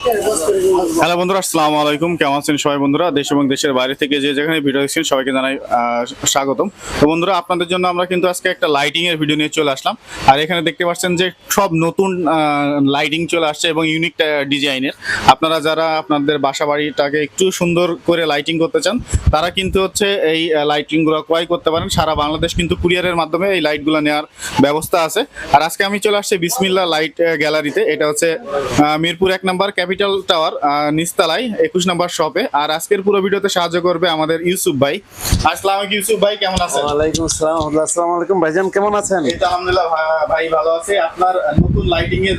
Hello বন্ধুরা, আসসালামু আলাইকুম। কেমন আছেন সবাই বন্ধুরা? দেশ এবং দেশের বাইরে থেকে যে যেখানে ভিডিও দেখছেন, সবাইকে জানাই স্বাগতম। তো বন্ধুরা, আপনাদের জন্য আমরা কিন্তু আজকে একটা লাইটিং এর ভিডিও নিয়ে চলে আসলাম। আর এখানে দেখতে পাচ্ছেন যে সব নতুন লাইটিং চলে আসছে এবং ইউনিক ডিজাইনের আপনারা যারা আপনাদের বাসা বাড়িটাকে একটু সুন্দর করে লাইটিং করতে চান, তারা কিন্তু হচ্ছে এই লাইটিংগুলো ক্রয় করতে পারেন। সারা বাংলাদেশ কিন্তু কুরিয়ারের মাধ্যমে এই লাইটগুলো নেওয়ার ব্যবস্থা আছে। আর আজকে আমি চলে আসছি বিসমিল্লা লাইট গ্যালারিতে এটা হচ্ছে মিরপুর এক নাম্বার নম্বর ক্যাপিটাল টাওয়ার নিস্তালায় একুশ নম্বর শপে। আর আজকের পুরো ভিডিওতে সাহায্য করবে আমাদের ইউসুফ ভাই। আসসালামু ইউসুফ ভাই কেমন আছেন? ওয়ালাইকুম আসসালাম আসসালামু আলাইকুম ভাইজান কেমন আছেন? এই তো আলহামদুলিল্লাহ ভাই ভালো আছে। আপনার নতুন লাইটিং এর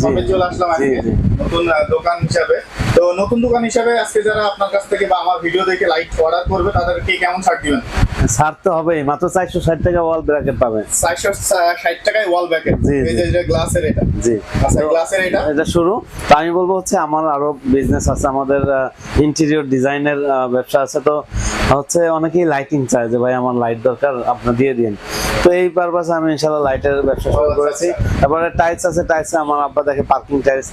শপে চলে আসলাম আজকে। নতুন দোকান হিসাবে। তো নতুন দোকান হিসাবে আজকে যারা আপনার কাছ থেকে বা আমার ভিডিও দেখে লাইট অর্ডার করবে তাদেরকে কেমন ছাড় দিবেন? ছাড় তো হবেই মাত্র চারশো ষাট টাকা ওয়াল ব্র্যাকেট পাবেন। চারশো ষাট টাকায় ওয়াল ব্যাকেট জি, এই। যে গ্লাসের এটা। জি। আচ্ছা গ্লাসের এটা? এটা শুরু। তো আমি বলব হচ্ছে আমার আরও বিজনেস আছে আমাদের ইন্টেরিয়র ডিজাইনের ব্যবসা আছে। তো হচ্ছে অনেকেই লাইটিং চায় যে ভাই আমার লাইট দরকার আপনি দিয়ে দিন। তো এই পারপাসে আমি ইনশাল্লাহ লাইটের ব্যবসা শুরু করেছি। তারপরে টাইলস আছে টাইলস আমার আব্বা দেখে পার্কিং টাইলস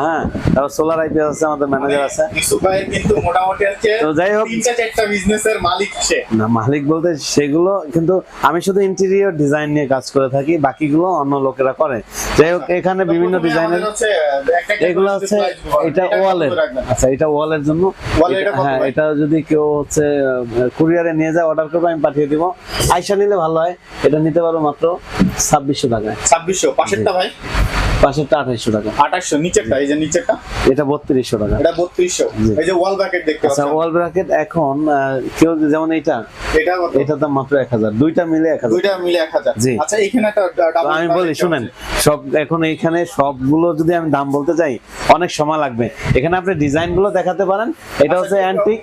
হ্যাঁ? তারপর সোলার আইপিএস আছে আমাদের ম্যানেজার আছে। ভাইয়ের কিন্তু মোটামুটি হচ্ছে তো যাই হোক- তিনটা চারটা বিজনেসের মালিক সে। না মালিক বলতে সেগুলো কিন্তু আমি শুধু ইন্টেরিয়র ডিজাইন নিয়ে কাজ করে থাকি বাকিগুলো অন্য লোকেরা করে। যাই হোক এখানে বিভিন্ন ডিজাইনের এগুলো হচ্ছে এটা ওয়ালের আচ্ছা এটা ওয়ালের জন্য হ্যাঁ এটা যদি কেউ হচ্ছে কুরিয়ারে নিয়ে যায় অর্ডার করবে আমি পাঠিয়ে দিব। আইসা নিলে ভালো হয় এটা নিতে পারো মাত্র ছাব্বিশশো টাকায়। ছাব্বিশশো পাশেরটা ভাই? পাশেরটা টাকা। নিচেরটা এই যে নিচেরটা? এটা বত্রিশশো টাকা। এটা বত্রিশশো। এই যে ওয়াল দেখতে আচ্ছা ওয়াল ব্র্যাকেট এখন কেউ যেমন এটা মাত্র এক হাজার। দুইটা মিলে এক হাজার। দুইটা মিলে এক হাজার। জি। আচ্ছা এখানে একটা আমি বলি শুনেন সব এখন এইখানে সবগুলো যদি আমি দাম বলতে যাই অনেক সময় লাগবে। এখানে আপনি ডিজাইনগুলো দেখাতে পারেন। এটা হচ্ছে আচ্ছা, অ্যান্টিক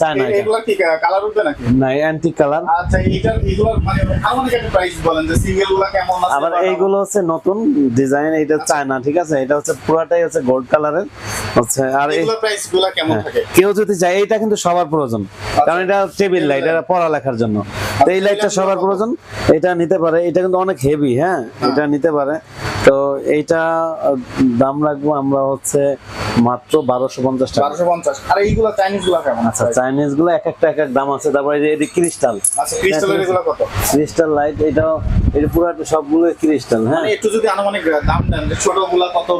চায়না এগুলো কি কালার উঠবে নাকি? না অ্যান্টিক কালার আচ্ছা এইটার এগুলোর মানে আমাদের প্রাইস বলেন যে সিঙ্গেলগুলা কেমন আছে আবার এইগুলো হচ্ছে নতুন ডিজাইন এটা চায়না ঠিক আছে? এটা হচ্ছে পুরাটাই হচ্ছে গোল্ড কালারের হচ্ছে আর এই- এগুলোর প্রাইসগুলা কেমন হ্যাঁ, থাকে? কেউ যদি চায় এটা কিন্তু সবার প্রয়োজন। কারণ এটা টেবিল লাইট এটা পড়ালেখার জন্য। তো এই আচ্ছা, লাইটটা সবার প্রয়োজন। এটা নিতে পারে এটা কিন্তু অনেক হেভি হ্যাঁ? এটা নিতে পারে। তো এইটা দাম রাখব আমরা হচ্ছে মাত্র বারোশো পঞ্চাশ টাকা। বারোশো পঞ্চাশ। আর এইগুলা চাইনিজগুলা কেমন আচ্ছা চাইনিজগুলো এক একটা এক এক দাম আছে। তারপরে এই যে ক্রিস্টাল আচ্ছা ক্রিস্টালের এগুলো কত? ক্রিস্টাল লাইট এটাও এটা সবগুলো ক্রিস্টাল হ্যাঁ। মানে একটু যদি আনুমানিক দাম দেন কত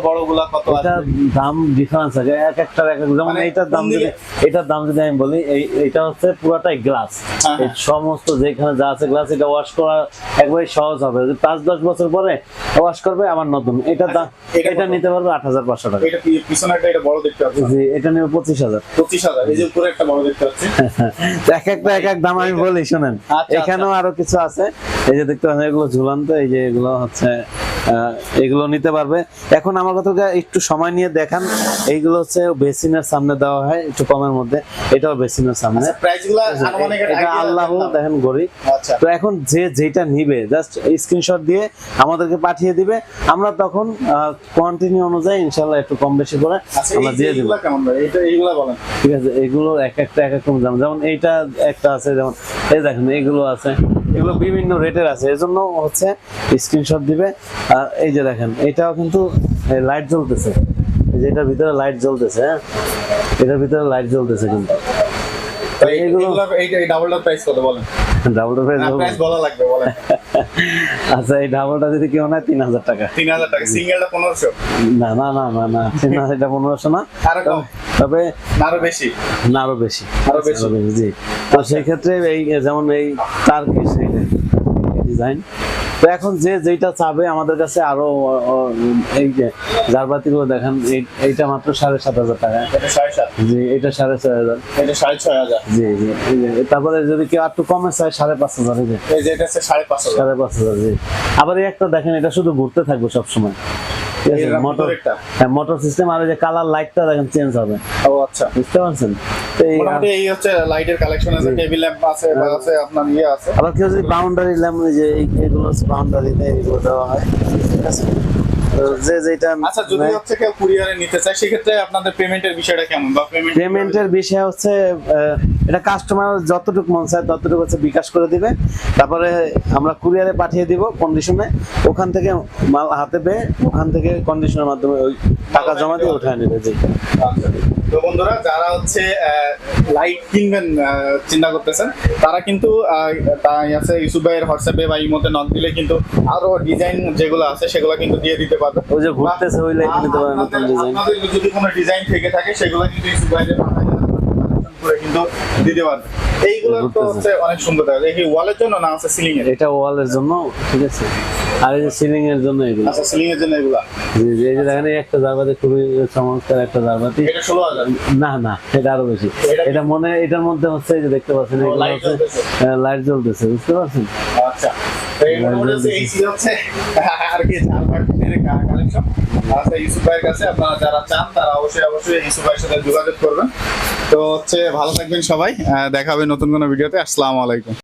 কত এটা দাম ডিফারেন্স আছে। এক একটার এক যেমন মানে দাম যদি এটার দাম যদি আমি বলি এই এটা হচ্ছে পুরোটাই গ্লাস হ্যাঁ, এই সমস্ত যেখানে যা আছে গ্লাস এটা ওয়াশ করা একবারে সহজ হবে। পাঁচ দশ বছর পরে ওয়াশ করবে আমার নতুন। এটা দাম আচ্ছা, এটা এটা নিতে পারবে আট হাজার পাঁচশো টাকা। এটা পিছনে একটা এটা বড় দেখতে পাচ্ছি। জি এটা নেবে পঁচিশ হাজার। পঁচিশ হাজার এই যে উপরে একটা বড় দেখতে পাচ্ছি। এক একটা এক এক দাম আমি বলি শুনেন। আচ্ছা, এখানেও আরও কিছু আছে। এই যে দেখতে পাচ্ছেন এগুলো ঝুলন্ত এই যে এগুলো হচ্ছে এগুলো নিতে পারবে। এখন আমার কথা একটু সময় নিয়ে দেখান এইগুলো হচ্ছে বেসিনের সামনে দেওয়া হয় একটু কমের মধ্যে। এটাও বেসিনের সামনে। এটা আল্লাহ দেখেন গরিব। আচ্ছা। তো এখন যে যেটা নিবে জাস্ট স্ক্রিনশট দিয়ে আমাদেরকে পাঠিয়ে দিবে। আমরা তখন কোয়ান্টিটি অনুযায়ী ইনশাল্লাহ একটু কম বেশি করে আচ্ছা আমরা দিয়ে দিব। ঠিক আছে এগুলো এক একটা এক এক রকম যেমন এইটা একটা আছে যেমন এই দেখেন এগুলো আছে। এগুলো বিভিন্ন রেটের আছে। এজন্য হচ্ছে স্ক্রিনশট দিবে। আর এই যে দেখেন, এটাও কিন্তু লাইট জ্বলতেছে। এই যে এটার ভিতরে লাইট জ্বলতেছে হ্যাঁ? এটার ভিতরে লাইট জ্বলতেছে কিন্তু। এগুলো- এই ডাবলটার প্রাইস কত বলেন? ডাবল প্রাইস প্রাইস বলা লাগবে বলেন। আচ্ছা এই ডাবলটা যদি কেউ নেয় তিন হাজার টাকা। তিন হাজার টাকা সিঙ্গেলটা পনেরোশো। না না না না না তিন হাজার পনেরোশো না। আরও কম। তবে আরও বেশি। না আরও বেশি। আরও বেশি? জি। তো সেই ক্ষেত্রে এই যেমন এই তার ডিজাইন তো এখন যে যেটা চাবে আমাদের কাছে আরও এই যে এই যে জারবাতিগুলো দেখেন এই- এইটা মাত্র সাড়ে সাত হাজার টাকা। জি এটা সাড়ে ছয় হাজার। এটা সাড়ে ছয় হাজার। জি জি তারপরে যদি কেউ একটু কমে চায় সাড়ে পাঁচ হাজার সাড়ে পাঁচ হাজার। সাড়ে পাঁচ হাজার জি। আবার এই একটা দেখেন এটা শুধু ঘুরতে থাকবে সবসময়। মোটর হ্যাঁ মোটর সিস্টেম আর যে কালার লাইটটা দেখেন চেঞ্জ হবে। ও আচ্ছা। বুঝতে পারছেন? তো এই হচ্ছে লাইটের কালেকশন আছে টেবিল ল্যাম্প আছে আছে আপনার ইয়ে আছে। আবার কেউ যদি বাউন্ডারি ল্যাম্প যে এগুলো বাউন্ডারিতে এগুলো দেওয়া হয়। ঠিক আছে? যে যেটা আচ্ছা যদি হচ্ছে কেউ কুরিয়ারে নিতে চায় সেক্ষেত্রে আপনাদের পেমেন্টের বিষয়টা কেমন? বা পেমেন্ট পেমেন্টের বিষয় হচ্ছে এটা কাস্টমার যতটুকু মন চায় ততটুকু হচ্ছে বিকাশ করে দিবে। তারপরে আমরা কুরিয়ারে পাঠিয়ে দিব কন্ডিশনে ওখান থেকে মাল হাতে পেয়ে ওখান থেকে কন্ডিশনের মাধ্যমে ওই টাকা জমা দিয়ে উঠায় নেবে। জি। তো বন্ধুরা যারা হচ্ছে লাইট কিনবেন চিন্তা করতেছেন তারা কিন্তু আছে ইউসুফ ভাইয়ের হোয়াটসঅ্যাপে বা ইমোতে নক দিলে কিন্তু আরও ডিজাইন যেগুলো আছে সেগুলো কিন্তু দিয়ে দিতে পারবে। ওই যে ঘুরতেছে ওই লাইট নিতে পারে নতুন ডিজাইন যদি কোনো ডিজাইন থেকে থাকে সেগুলো কিন্তু ইউসুফ ভাইয়ের করে কিন্তু দিতে পারবে এইগুলো তো হচ্ছে অনেক সুন্দর দেখা যায়। ওয়ালের জন্য না আছে সিলিং এর? এটা ওয়ালের জন্য ঠিক আছে। আর এই যে সিলিং এর জন্য এগুলো। আচ্ছা সিলিং এর জন্য এগুলা। জি, জি, এই যে দেখেন একটা জারবাতি খুবই চমৎকার একটা জারবাতি। এটা না না এটা আরও বেশি। এটা- মনে এটার মধ্যে হচ্ছে এই যে দেখতে পাচ্ছেন এগুলো। লাইট জ্বলতেছে বুঝতে পারছেন? আচ্ছা। কাছে আপনারা যারা চান তারা অবশ্যই অবশ্যই সাথে যোগাযোগ করবেন। তো হচ্ছে ভালো থাকবেন সবাই আহ, দেখা হবে নতুন কোনো ভিডিওতে। আসসালামু আলাইকুম।